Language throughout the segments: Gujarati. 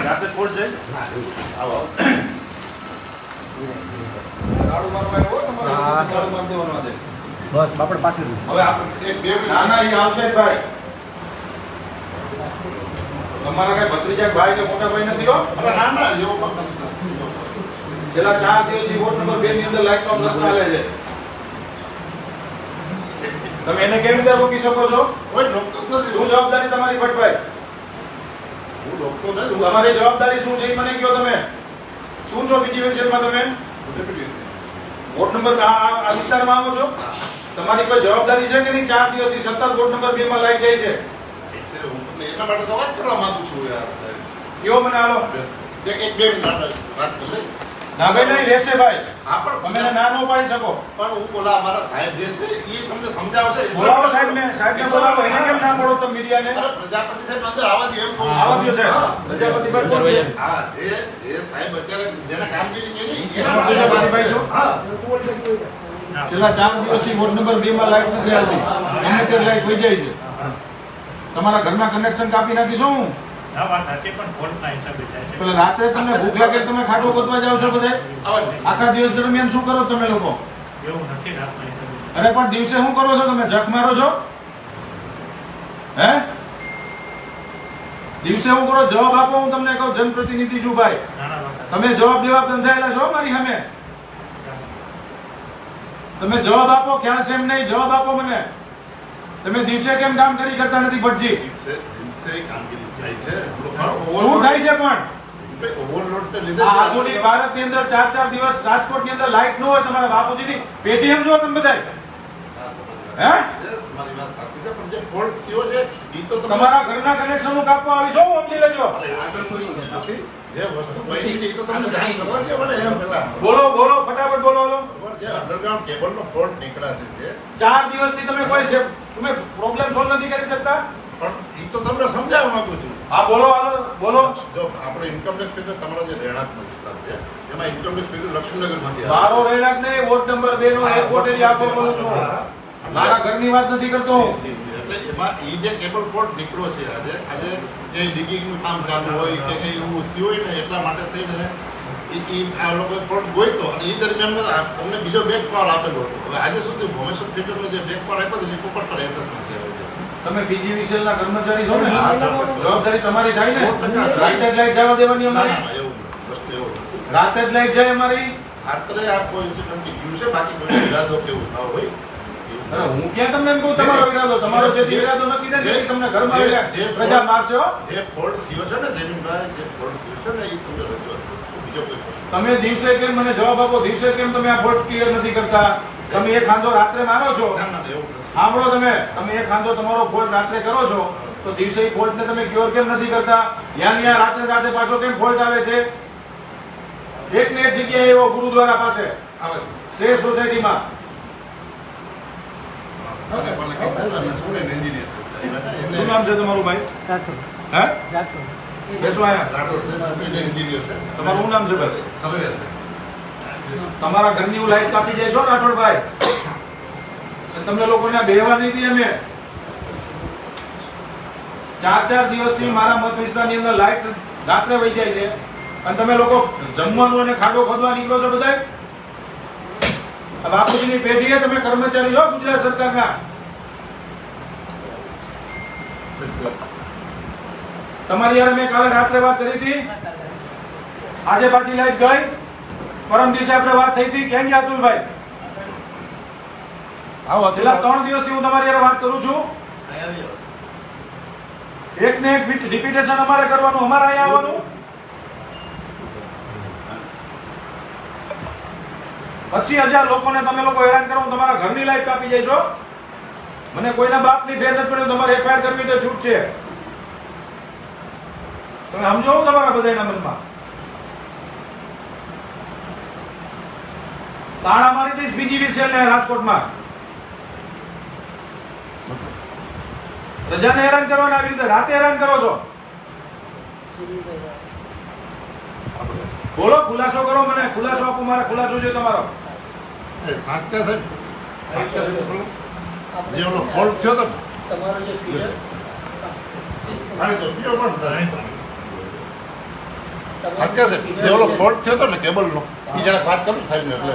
રાતે ફોડ જાય આજે. બસ બાપડ પાસે હવે આપણે એક બે ના ના એ આવશે ભાઈ. તમારા કઈ ભત્રીજા ભાઈ કે મોટા ભાઈ નથી હો? ના ના એવું છેલ્લા ચાર દિવસથી વોટ નંબર બે ની અંદર લાઈટ નો પ્રશ્ન આવે છે. તમે એને કેવી રીતે રોકી શકો છો? કોઈ રોકતો નથી. શું જવાબદારી તમારી ભટ્ટભાઈ? હું રોકતો નથી. તમારી જવાબદારી શું છે એ મને કહો તમે. શું છો બીજી વિષયમાં તમે? વોટ વોર્ડ નંબર આ વિસ્તારમાં આવો છો? તમારી કોઈ જવાબદારી છે કે નહીં? ચાર દિવસથી સતત વોર્ડ નંબર બે માં લાઈ જાય છે. છે એના માટે તો વાત કરવા માંગુ છું યાર. એવો મને હાલો દેખ એક બે મિનિટ વાત કરશે ના ભાઈ નહીં રહેશે ભાઈ. હા પણ તમે ના નો પાડી શકો. પણ હું બોલા અમારા સાહેબ જે છે એ તમને સમજાવશે. બોલાવો સાહેબ ને સાહેબ ને બોલાવો. એને કેમ ના પડો તમે મીડિયાને? અરે પ્રજાપતિ સાહેબ અંદર આવવા દે એમ કહું. આવા દો છે પ્રજાપતિ ભાઈ કોણ છે? હા જે જે સાહેબ અત્યારે જેને કામગીરી કરી એના પ્રજાપતિભાઈ છો? હા. છેલ્લા ચાર દિવસથી વોર્ડ નંબર બે માં લાઈટ નથી આવતી. ગમે તે લાઈટ વહી જાય છે. તમારા ઘરના કનેક્શન કાપી નાખીશું? હું રાત્રે તમને ભૂખ લાગે તમે ખાટો ગોતવા જાવ છો બધે? આખા દિવસ દરમિયાન શું કરો તમે લોકો? અરે પણ દિવસે શું કરો છો તમે? જખ મારો છો? હે? દિવસે હું કરો? જવાબ આપો હું તમને કહું જનપ્રતિનિધિ છું ભાઈ. તમે જવાબ દેવા બંધાયેલા છો મારી સામે? તમે જવાબ આપો ખ્યાલ છે એમ નહીં? જવાબ આપો મને. તમે દિવસે કેમ કામ કરી કરતા નથી ભટજી? શું થાય છે પણ? આધુનિક ભારત ને અંદર ચાર ચાર દિવસ રાજકોટની અંદર લાઈટ ન હોય તમારા બાપુજીની. પેટીએમ જો તમે બધાય. હે? તમારી વાત સાચી છે પણ જે ફોલ્ટ થયો છે ઈ તો તમારા ઘરના કનેક્શન કાપવા આવી છો સમજી લેજો. બોલો બોલો બરાબર, કેબલનો ફોલ્ટ નીકળ્યા છે ચાર દિવસથી તમે કોઈ છે તમે પ્રોબ્લેમ સોલ્વ નથી કરી શકતા? પણ એ તો તમને સમજાવવા માંગુ છું. હા બોલો હાલો બોલો. જો આપણો ઇન્કમ ટેક્સ ફિગર તમારો જે રહેણાંકનો વિસ્તાર છે એમાં ઇન્કમ ટેક્સ ફિગર લક્ષ્મીનગરમાંથી આવે. મારો રહેણાંક નહીં વોર્ડ નંબર 2 નો એરપોર્ટ એરિયા આપો બોલું છું. મારા ઘરની વાત નથી કરતો. એટલે એમાં એ જે કેબલ ફોલ્ટ નીકળ્યો છે આજે આજે ક્યાંય ડિગિંગનું કામ ચાલુ હોય કે કંઈ એવું થયું હોય ને એટલા માટે થઈને ઈ આ લોકોએ ગોઈતો અને એ દરમિયાન તમને બીજો બેક પાવર આપેલો હતો. હવે આજે સુધી ભોમેશ્વર થિયેટરનો જે બેક પાવર આપ્યો છે એ પોપટ પર એસેસ નથી આવ્યો તમે બીજી ના કર્મચારી છો ને? જવાબદારી તમારી થાય ને? રાતે જ લાઈટ જવા દેવાની અમારી. રાતે જ લાઈટ જાય અમારી? રાત્રે આ કોઈ ગયું છે બાકી કોઈ ઈરાદો કેવું ના હોય. હું ક્યાં તમને એમ કહું તમારો ઈરાદો તમારો જે ઈરાદો નક્કી તમને ઘરમાં પ્રજા મારશે જે ફોલ્ટ થયો છે ને જમીનભાઈ જે ફોલ્ટ થયો છે ને એ તમને રજૂઆત તમે દિવસે કેમ મને જવાબ આપો? દિવસે કેમ તમે આ ફોલ્ટ ક્લિયર નથી કરતા? તમે એક ખાંધો રાત્રે મારો છો? સાંભળો તમે તમે એ ખાંધો તમારો ફોલ્ટ રાત્રે કરો છો તો દિવસે ફોલ્ટ ને તમે ક્યોર કેમ નથી કરતા? યા ન્યા રાત્રે રાત્રે પાછો કેમ ફોલ્ટ આવે છે? એક ને એક જગ્યાએ એવો ગુરુદ્વારા પાસે શ્રેષ્ઠ સોસાયટીમાં. શું નામ છે તમારું ભાઈ? હે? તમારું શું નામ છે ભાઈ? તમારા ઘરની હું લાઈટ કાપી જાય છો રાઠોડભાઈ? તમને લોકોને બેહવા નહીં અમે. ચાર ચાર દિવસથી મારા મત વિસ્તારની અંદર લાઈટ રાત્રે વહી જાય છે. અને તમે લોકો જમવાનું અને ખાડો ખોદવા નીકળો છો બધા બાપુજીની પેઢીએ તમે કર્મચારી લો ગુજરાત સરકારના. તમારી યાર મેં કાલે રાત્રે વાત કરી હતી. આજે પાછી લાઈટ ગઈ. પરમ દિવસે આપણે વાત થઈ હતી. કેમ ગયા અતુલભાઈ? આવો છેલ્લા ત્રણ દિવસથી હું તમારી યાર વાત કરું છું. એક ને એક રિપીટેશન અમારે કરવાનું અમારે અહીંયા આવવાનું. પચીસ હજાર લોકોને તમે લોકો હેરાન કરો તમારા ઘરની લાઈટ કાપી જાય છો મને કોઈના બાપની ફેર નથી પડ્યો તમારે એફઆઈઆર કરવી તો છૂટ છે. તમે સમજો હું તમારા બધાના મનમાં. તાળા મારી દઈશ બીજી વિશે ને રાજકોટમાં. પ્રજાને હેરાન કરવાના આવી રીતે રાતે હેરાન કરો છો. બોલો ખુલાસો કરો મને. ખુલાસો આપો મારે ખુલાસો જોઈએ તમારો. સાચકા સાહેબ. સાચકા સાહેબ બોલો. જે ઓલો ફોલ્ટ થયો તો. તમારો જે ફિયર પાણી તો પીવો પણ ને. તમારો જે સાહેબ feeder જે ઓલો ફોલ્ટ થયો તો ને કેબલનો એ જરાક વાત કરું સાહેબ ને એટલે.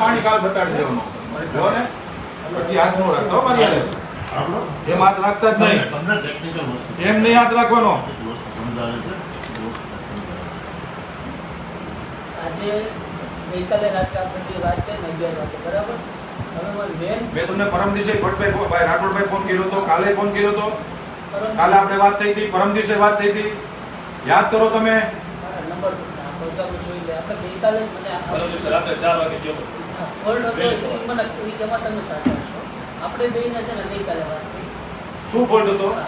પાણી કાલ બતાડી દેવાનો. જો ને પછી હાથ નો રાખતો મારી એમ હાથ રાખતા જ નહીં. એમ નહીં હાથ રાખવાનો. આજે ગઈકાલે રાત્રે આપણે જે વાત કરી અગિયાર વાગે બરાબર? હવે મારી બેન મેં તમને પરમ દિવસે ભટ્ટભાઈ ભાઈ રાઠોડભાઈ ફોન કર્યો હતો કાલે ફોન કર્યો હતો કાલે આપણે વાત થઈ હતી પરમ દિવસે વાત થઈ હતી. યાદ કરો તમે? આપણે સાચા છો આપણે બેયને છે ને ગઈકાલે વાત કરી. શું ફોલ્ટ હતો? હા.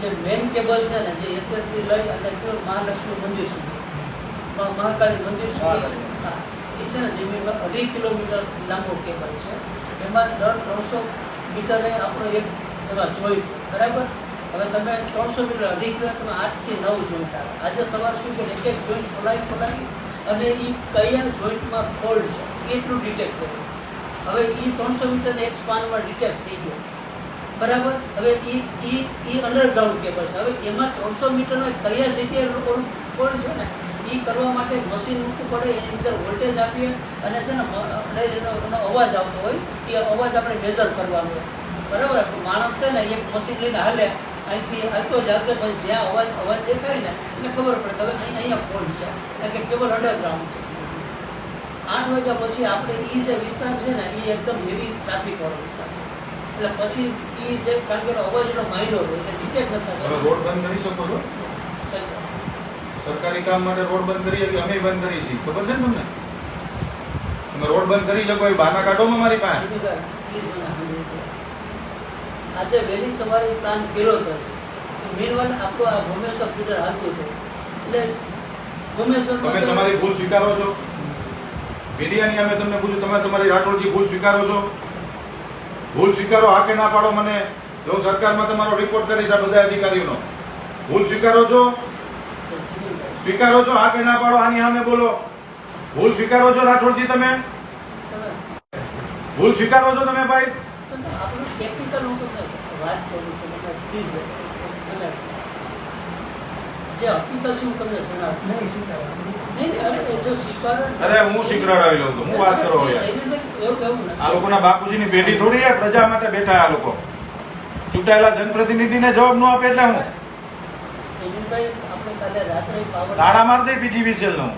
જે મેન કેબલ છે ને જે એસએસથી લઈ અને મહાલક્ષ્મી મંદિર સુધી. મહા- મહાકાળી મંદિર સુધી. હા, એ છે ને જમીનમાં અઢી કિલોમીટર લાંબો કેબલ છે. એમાં દર ત્રણસો મીટરે આપણો એક એમાં જોઈન્ટ બરાબર? હવે તમે ત્રણસો મીટર અઢી કિલોમીટર આઠથી નવ જોઈન્ટ આવે આજે સવારે શું છે એક એક જોઈન્ટ ખોલાવી ખોલાવી અને એ કયા જોઈન્ટમાં ફોલ્ડ છે, એટલું ડિટેક્ટ કર્યું. હવે એ ત્રણસો મીટર એક સ્પાનમાં ડિટેક્ટ થઈ ગયો. બરાબર? હવે એ એ અંડરગ્રાઉન્ડ કેબલ છે. હવે એમાં ત્રણસો મીટરનો કયા જગ્યાએ ફોલ્ટ છે ને એ કરવા માટે મશીન મૂકવું પડે એની અંદર વોલ્ટેજ આપીએ અને છે ને એનો એનો અવાજ આવતો હોય એ અવાજ આપણે મેઝર કરવાનો હોય. બરાબર? માણસ છે ને એક મશીન લઈને હાલે અહીંથી હાલતો જ હાલતો પછી જ્યાં અવાજ અવાજ દેખાય ને એટલે ખબર પડે હવે અહીં અહીંયા ફોલ્ટ છે. એટલે કે કેબલ અંડરગ્રાઉન્ડ છે. આઠ વાગ્યા પછી આપણે એ જે વિસ્તાર છે ને એ એકદમ હેવી ટ્રાફિકવાળો વિસ્તાર છે. એટલે પછી એ જે કારણ કે અવાજનો અવાજ માઇલો હોય એટલે ડિટેક્ટ નથી રોડ બંધ કરી શકો છો? સરકારી કામ માટે રોડ બંધ કરીએ એટલે અમે બંધ કરી છીએ. ખબર છે ને તમને? તમે રોડ બંધ કરી શકો એ બહાના કાઢો મારી પાસે. આજે વહેલી સવારે પ્લાન કર્યો હતો. મેનવન આપકો આ ભુવનેશ્વર ફીડર હાલતું હતું. એટલે ભુવનેશ્વર તમે તમારી ભૂલ સ્વીકારો છો. મીડિયાની અમે તમને પૂછ્યું તમે તમારી રાઠોડજી ભૂલ સ્વીકારો છો. ભૂલ સ્વીકારો હા કે ના પાડો મને. જો સરકારમાં તમારો રિપોર્ટ કરીશ આ બધા અધિકારીઓનો. ભૂલ સ્વીકારો છો? સ્વીકારો છો હા કે ના પાડો? આની સામે બોલો. ભૂલ સ્વીકારો છો રાઠોડજી તમે? ભૂલ સ્વીકારો છો તમે ભાઈ? અરે હું શીખડાવી લઉં છું હું વાત કરો. આ લોકોના બાપુજીની પેઢી થોડી પ્રજા માટે બેઠા આ લોકો. ચૂંટાયેલા જનપ્રતિનિધિને જવાબ ન આપે એટલે હું? જયવીરભાઈ, આપણે કાલે રાત્રે પાવર તાળા માર દે બીજી વિસેલનું